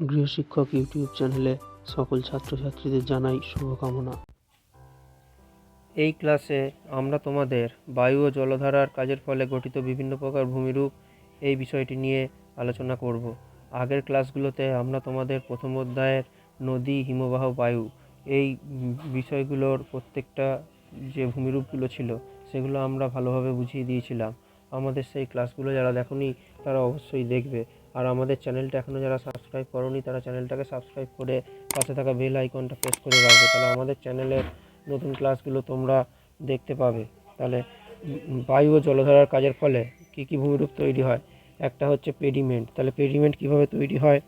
গৃহশিক্ষক YouTube চ্যানেলে সকল ছাত্রছাত্রীদের জানাই শুভকামনা। এই ক্লাসে আমরা তোমাদের বায়ু ও জলধারার কাজের ফলে গঠিত বিভিন্ন প্রকার ভূমিরূপ এই বিষয়টি নিয়ে আলোচনা করব। আগের ক্লাসগুলোতে আমরা তোমাদের প্রথম অধ্যায়ের নদী, হিমবাহ, বায়ু এই বিষয়গুলোর প্রত্যেকটা যে ভূমিরূপগুলো ছিল সেগুলো আমরা ভালোভাবে বুঝিয়ে দিয়েছিলাম। আমাদের সেই ক্লাসগুলো যারা দেখোনি তারা অবশ্যই দেখবে। আর আমাদের চ্যানেলটা এখনও যারা সাবস্ক্রাইব করোনি, তারা চ্যানেলটাকে সাবস্ক্রাইব করে পাশে থাকা বেল আইকনটা প্রেস করে রাখবে। তাহলে আমাদের চ্যানেলের নতুন ক্লাসগুলো তোমরা দেখতে পাবে। তাহলে বায়ু ও জলধারার কাজের ফলে কী কী ভূমিরূপ তৈরি হয়? একটা হচ্ছে পেডিমেন্ট তাহলে পেডিমেন্ট কীভাবে তৈরি হয়?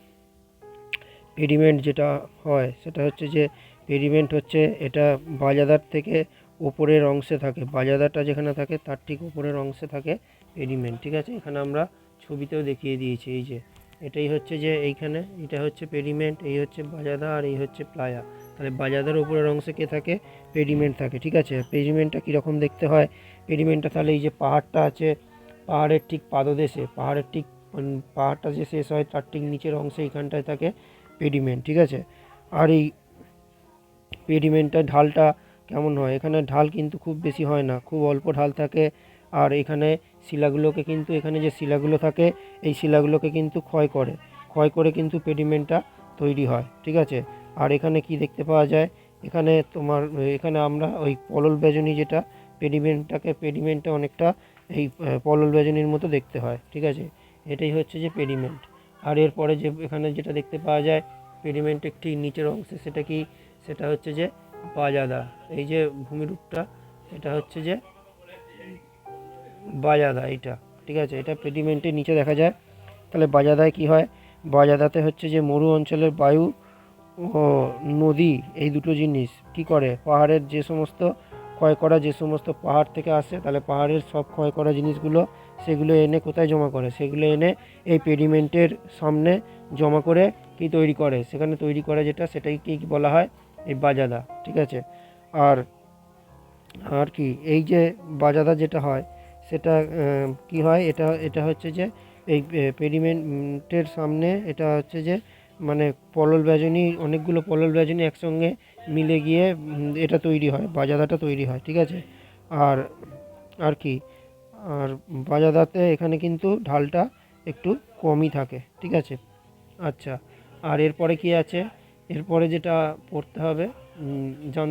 পেডিমেন্ট যেটা হয়, সেটা হচ্ছে যে পেডিমেন্ট হচ্ছে এটা বাজাদার থেকে ওপরের অংশে থাকে। বাজাদারটা যেখানে থাকে, তার ঠিক ওপরের অংশে থাকে পেডিমেন্ট ঠিক আছে? এখানে আমরা ছবিতেও দেখিয়ে দিয়েছি এই যে। এটাই হচ্ছে যে এইখানে এটা হচ্ছে পেডিমেন্ট এই হচ্ছে বাজাদা আর এই হচ্ছে প্লায়া। তাহলে বাজাদার উপরের অংশে কে থাকে? পেডিমেন্ট থাকে ঠিক আছে? পেডিমেন্টটা কীরকম দেখতে হয়? পেডিমেন্টটা তাহলে এই যে পাহাড়টা আছে পাহাড়ের ঠিক পাদদেশে পাহাড়ের ঠিক উম, পাহাড়টা যে শেষ হয় তার ঠিক নিচের অংশে এইখানটায় থাকে পেডিমেন্ট ঠিক আছে? আর এই পেডিমেন্টটার ঢালটা কেমন হয়? এখানে ঢাল কিন্তু খুব বেশি হয় না খুব অল্প ঢাল থাকে। আর এখানে শিলাগুলোকে কিন্তু এখানে যে শিলাগুলো থাকে, এই শিলাগুলোকে কিন্তু ক্ষয় করে। ক্ষয় করে কিন্তু পেডিমেন্টটা তৈরি হয়, ঠিক আছে? আর এখানে কি দেখতে পাওয়া যায়? এখানে তোমার, এখানে আমরা ওই পলল বেজনি যেটা, পেডিমেন্টটাকে পেডিমেন্টটা অনেকটা এই পলল বেজনির মতো দেখতে হয়, ঠিক আছে? এটাই হচ্ছে যে পেডিমেন্ট। আর এরপরে যে, এখানে যেটা দেখতে পাওয়া যায় পেডিমেন্টের ঠিক নিচের অংশে, সেটা কি? সেটা হচ্ছে যে বাজাদা। এই যে ভূমিরূপটা, এটা হচ্ছে যে বাজাদা, এইটা, ঠিক আছে? এটা পেডিমেন্টের নিচে দেখা যায়। তাহলে বাজাদায় কি হয়? বাজাদাতে হচ্ছে যে মরু অঞ্চলের বায়ু ও নদী, এই দুটো জিনিস কি করে? পাহাড়ের যে সমস্ত ক্ষয় করা যে সমস্ত পাহাড় থেকে আসে, তাহলে পাহাড়ের সব ক্ষয় করা জিনিসগুলো সেগুলো এনে কোথায় জমা করে? সেগুলো এনে এই পেডিমেন্টের সামনে জমা করে কি তৈরি করে? সেখানে তৈরি করে যেটা সেটাই কি বলা হয়? এই বাজাদা, ঠিক আছে? আর আর কি? এই যে বাজাদা যেটা হয় সেটা কি হয়? এটা এটা হচ্ছে যে এই পেডিমেন্টের সামনে এটা হচ্ছে যে মানে পলল বেজনি অনেকগুলো পলল বেজনি একসঙ্গে মিলে গিয়ে এটা তৈরি হয়, বাজাদাটা তৈরি হয়, ঠিক আছে? আর আর কি? আর বাজাদাতে এখানে কিন্তু ঢালটা একটু কমই থাকে, ঠিক আছে? আচ্ছা আর এরপরে কি আছে? এরপরে যেটা পড়তে হবে জান,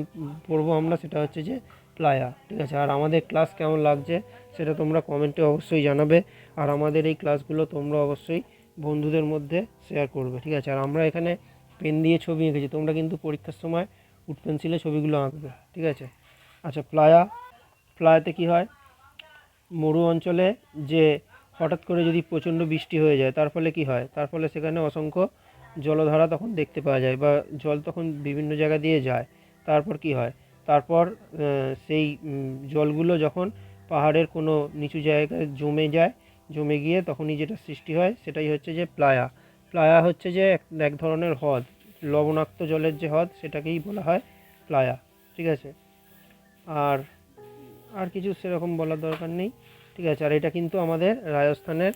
পড়ব আমরা সেটা হচ্ছে যে প্লায়া ঠিক আছে? আর আমাদের ক্লাস কেমন লাগছে সেটা তোমরা কমেন্টে অবশ্যই জানাবে। আর আমাদের এই ক্লাসগুলো তোমরা অবশ্যই বন্ধুদের মধ্যে শেয়ার করবে, ঠিক আছে? আর আমরা এখানে পেন দিয়ে ছবি এঁকেছি, তোমরা কিন্তু পরীক্ষার সময় উড পেন্সিলে ছবিগুলো আঁকবে, ঠিক আছে? আচ্ছা প্লায়া, প্লায়াতে কি হয়? মরু অঞ্চলে যে হঠাৎ করে যদি প্রচণ্ড বৃষ্টি হয়ে যায়, তার ফলে কি হয়? তার ফলে সেখানে অসংখ্য জলধারা তখন দেখতে পাওয়া যায় বা জল তখন বিভিন্ন জায়গা দিয়ে যায়। তারপর কি হয়? তারপর সেই জলগুলো যখন পাহাড়ের কোনো নিচু জায়গায় জমে যায়, জমে গিয়ে তখনই যেটা সৃষ্টি হয়, সেটাই হচ্ছে যে প্লায়া। প্লায়া হচ্ছে যে এক ধরনের হ্রদ, লবণাক্ত জলের যে হ্রদ, সেটাকেই বলা হয় প্লায়া, ঠিক আছে? আর আর কিছু সেরকম বলার দরকার নেই, ঠিক আছে? আর এটা কিন্তু আমাদের রাজস্থানের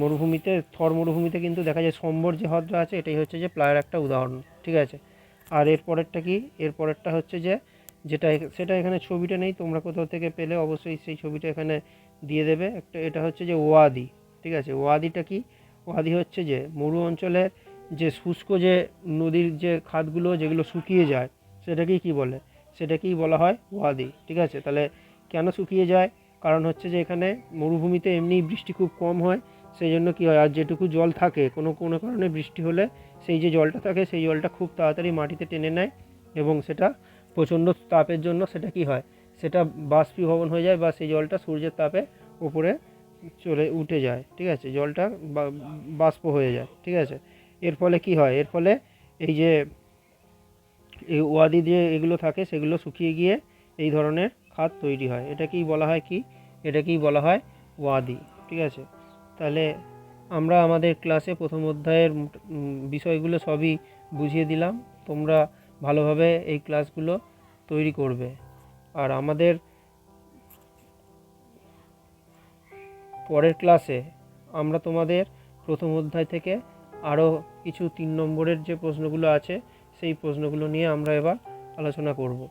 মরুভূমিতে, থর মরুভূমিতে কিন্তু দেখা যায় সম্বর যে হ্রদটা আছে, এটাই হচ্ছে যে প্লায়ার একটা উদাহরণ, ঠিক আছে? আর এর পরেরটা কি? এর পরেরটা হচ্ছে যে যেটা সেটা এখানে ছবিটা নেই, তোমরা কোথাও থেকে পেলে অবশ্যই সেই ছবিটা এখানে দিয়ে দেবে। একটা, এটা হচ্ছে যে ওয়াদি, ঠিক আছে? ওয়াদিটা কি? ওয়াদি হচ্ছে যে মরু অঞ্চলের যে শুষ্ক যে নদীর যে খাতগুলো যেগুলো শুকিয়ে যায়, সেটাকেই কি বলে? সেটাকেই বলা হয় ওয়াদি, ঠিক আছে? তাহলে কেন শুকিয়ে যায়? কারণ হচ্ছে যে এখানে মরুভূমিতে এমনি বৃষ্টি খুব কম হয় সেই জন্য কী হয়? আর যেটুকু জল থাকে, কোনো কোনো কারণে বৃষ্টি হলে সেই যে জলটা থাকে, সেই জলটা খুব তাড়াতাড়ি মাটিতে টেনে নেয় এবং সেটা প্রচণ্ড তাপের জন্য সেটা কি হয়? সেটা বাষ্পীভবন হয়ে যায় বা সেই জলটা সূর্যের তাপে উপরে চলে, উঠে যায়, ঠিক আছে? জলটা বাষ্প হয়ে যায়, ঠিক আছে? এর ফলে কি হয়? এর ফলে এই যে, এই ওয়াদি যে এগুলো থাকে সেগুলো শুকিয়ে গিয়ে এই ধরনের খাত তৈরি হয়। এটাকেই বলা হয় কি? এটাকেই বলা হয় ওয়াদি ঠিক আছে? তাহলে আমরা আমাদের ক্লাসে প্রথম অধ্যায়ের বিষয়গুলো সবই বুঝিয়ে দিলাম। তোমরা ভালোভাবে এই ক্লাসগুলো তৈরি করবে। আর আমাদের পরের ক্লাসে আমরা তোমাদের প্রথম অধ্যায় থেকে আরও কিছু তিন নম্বরের যে প্রশ্নগুলো আছে, সেই প্রশ্নগুলো নিয়ে আমরা এবার আলোচনা করব।